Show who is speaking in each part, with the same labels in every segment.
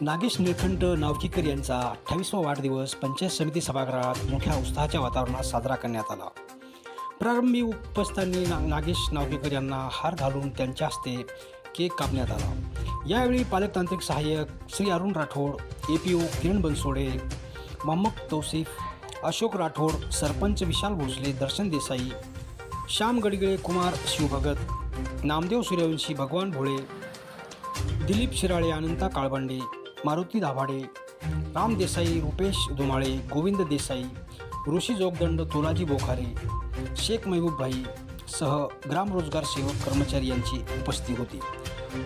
Speaker 1: नागेश निळखंड नावकीकर यांचा अठ्ठावीसवा वाढदिवस पंचायत समिती सभागृहात मोठ्या उत्साहाच्या वातावरणात साजरा करण्यात आला. प्रारंभी उपस्थांनी ना नागेश नावकीकर यांना हार घालून त्यांच्या हस्ते केक कापण्यात आला. यावेळी पालकतांत्रिक सहाय्यक Shri Arun Rathod A P O Kiran Bansode Mohammad Tausif Ashok Rathod sarpanch Vishal Bhosale Darshan Desai Shyam Gadgile Kumar Shivbhagat Namdev Suryavanshi Bhagwan Bhole Dilip Shirale अनंता काळबंडे मारुती दाभाडे राम देसाई रुपेश धुमाळे गोविंद देसाई ऋषी जोगदंड तुलाजी बोखारे शेख महबूबभाई सह ग्रामरोजगार सेवक कर्मचारी यांची उपस्थिती होती.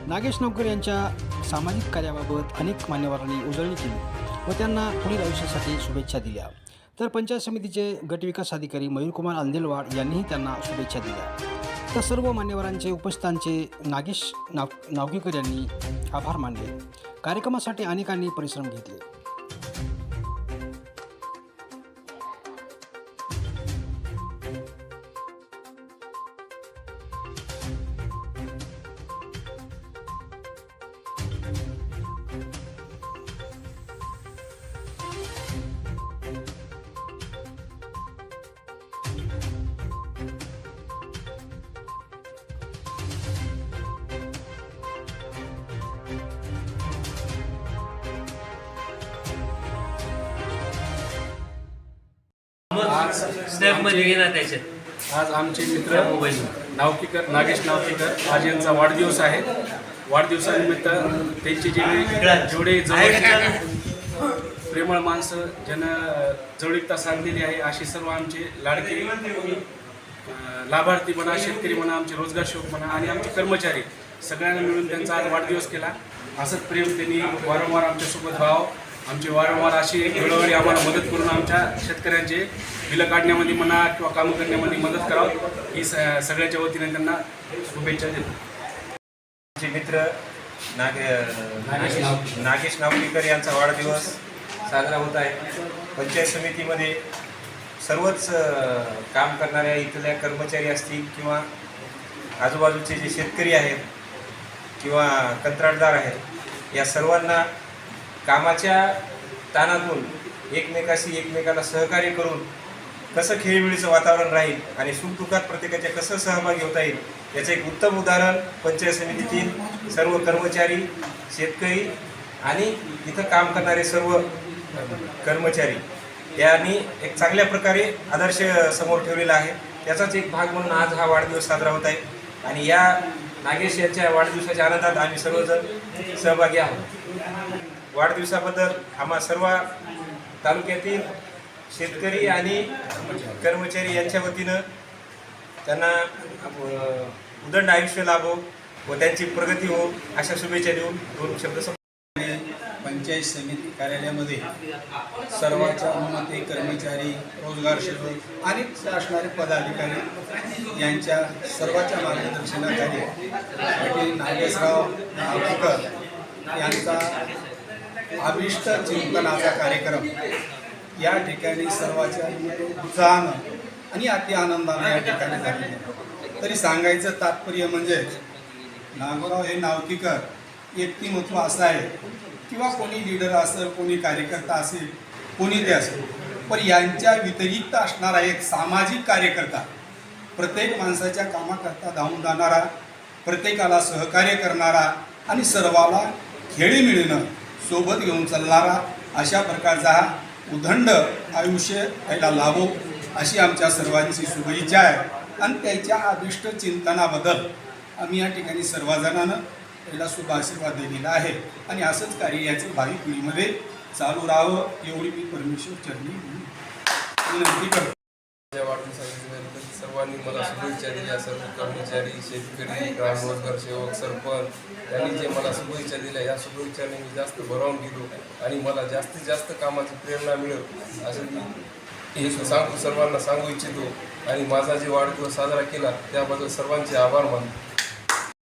Speaker 1: नागेश नवकर यांच्या सामाजिक कार्याबाबत अनेक मान्यवरांनी उजळणी केली व त्यांना पुढील आयुष्यासाठी शुभेच्छा दिल्या. तर पंचायत समितीचे गटविकास अधिकारी मयूरकुमार अंदेलवाड यांनीही त्यांना शुभेच्छा दिल्या. तर सर्व मान्यवरांचे उपस्थितांचे नागेश नाव नावकीकर यांनी आभार मानले. कार्यक्रमासाठी अनेकांनी परिश्रम घेतले.
Speaker 2: स्नॅपमध्ये त्याच्यात.
Speaker 3: आज आमचे मित्र
Speaker 2: मोबाईल
Speaker 3: नावकीकर नागेश नावकीकर आज यांचा वाढदिवस आहे. वाढदिवसानिमित्त त्यांचे जे जेवढे जवळ प्रेमळ माणसं ज्यांना जवळीकता साधलेली आहे असे सर्व आमचे लाडके अं, लाभार्थी म्हणा शेतकरी म्हणा आमचे रोजगार सेवक म्हणा आणि आमचे कर्मचारी सगळ्यांना मिळून त्यांचा आज वाढदिवस केला. असंच प्रेम त्यांनी वारंवार आमच्यासोबत व्हावं. आमचे वारंवार अशी वेळोवेळी आम्हाला मदत करून आमच्या शेतकऱ्यांचे बिलं काढण्यामध्ये म्हणा किंवा कामं करण्यामध्ये मदत करावं ही स सगळ्याच्या वतीने त्यांना शुभेच्छा देतो.
Speaker 4: आमचे मित्र नागे नागेश नागेश नावकीकर. यांचा वाढदिवस साजरा होत आहे. पंचायत समितीमध्ये सर्वच काम करणाऱ्या इथल्या कर्मचारी असतील किंवा आजूबाजूचे जे शेतकरी आहेत किंवा कंत्राटदार आहेत या सर्वांना कामाच्या ताणातून एकमेकाशी एकमेकाला सहकार्य करून कसं खेळीमेळीचं वातावरण राहील आणि सुखदुःखात प्रत्येकाच्या कसं सहभागी होता येईल याचं एक उत्तम उदाहरण पंचायत समितीतील सर्व कर्मचारी शेतकरी आणि इथं काम करणारे सर्व कर्मचारी. यांनी एक चांगल्या प्रकारे आदर्श समोर ठेवलेला आहे. त्याचाच एक भाग म्हणून आज हा वाढदिवस साजरा होत आहे. आणि या नागेश यांच्या वाढदिवसाच्या आनंदात आम्ही सर्वजण सहभागी आहोत. वाढदिवसाबद्दल आम्हा सर्व तालुक्यातील शेतकरी आणि कर्मचारी यांच्या वतीनं त्यांना उदंड आयुष्य लाभो व त्यांची प्रगती हो अशा शुभेच्छा देऊन दोन शब्द
Speaker 5: पंचायत समिती कार्यालयामध्ये सर्वांच्या अनुमते कर्मचारी रोजगार सेवक आणि असणारे पदाधिकारी यांच्या सर्वांच्या मार्गदर्शनाखाली पाटील नागेशराव नागपूरकर यांचा अभिष्ट चिंतनाचा कार्यक्रम. या ठिकाणी सर्वाच्या उत्साहानं आणि अति आनंदानं या ठिकाणी झाले तरी सांगायचं तात्पर्य म्हणजे नागोराव हे नावकीकर व्यक्तिमत्व असं आहे. किंवा कोणी लिडर असेल कोणी कार्यकर्ता असेल कोणी ते असेल पण यांच्या व्यतिरिक्त असणारा एक सामाजिक कार्यकर्ता प्रत्येक माणसाच्या कामाकरता धावून जाणारा प्रत्येकाला सहकार्य करणारा आणि सर्वाला खेळी मिळणं सोबत घेऊन चालणारा अशा प्रकारचा हा उदंड आयुष्य याला लाभो अशी आमच्या सर्वांची शुभेच्छा आहे. आणि त्याच्या अभिष्ट चिंतनाबद्दल आम्ही या ठिकाणी सर्वजणानं याला शुभ आशीर्वाद दिलेला आहे. आणि असंच कार्य याचं भावी पिढीमध्ये चालू राहावं एवढी मी परमेश्वर चरणी विनंती करतो.
Speaker 6: सर्वांनी मला शुभेच्छा दिल्या सर्व कर्मचारी शेतकरी ग्रामरोजगार सेवक सरपंच यांनी जे मला शुभेच्छा दिल्या या शुभेच्छाने मी जास्त भरावून गेलो आणि मला जास्तीत जास्त कामाची प्रेरणा मिळेल असं मी हे सांगू सर्वांना सांगू इच्छितो. आणि माझा जे वाढदिवस साजरा केला त्याबद्दल सर्वांचे आभार मानतो.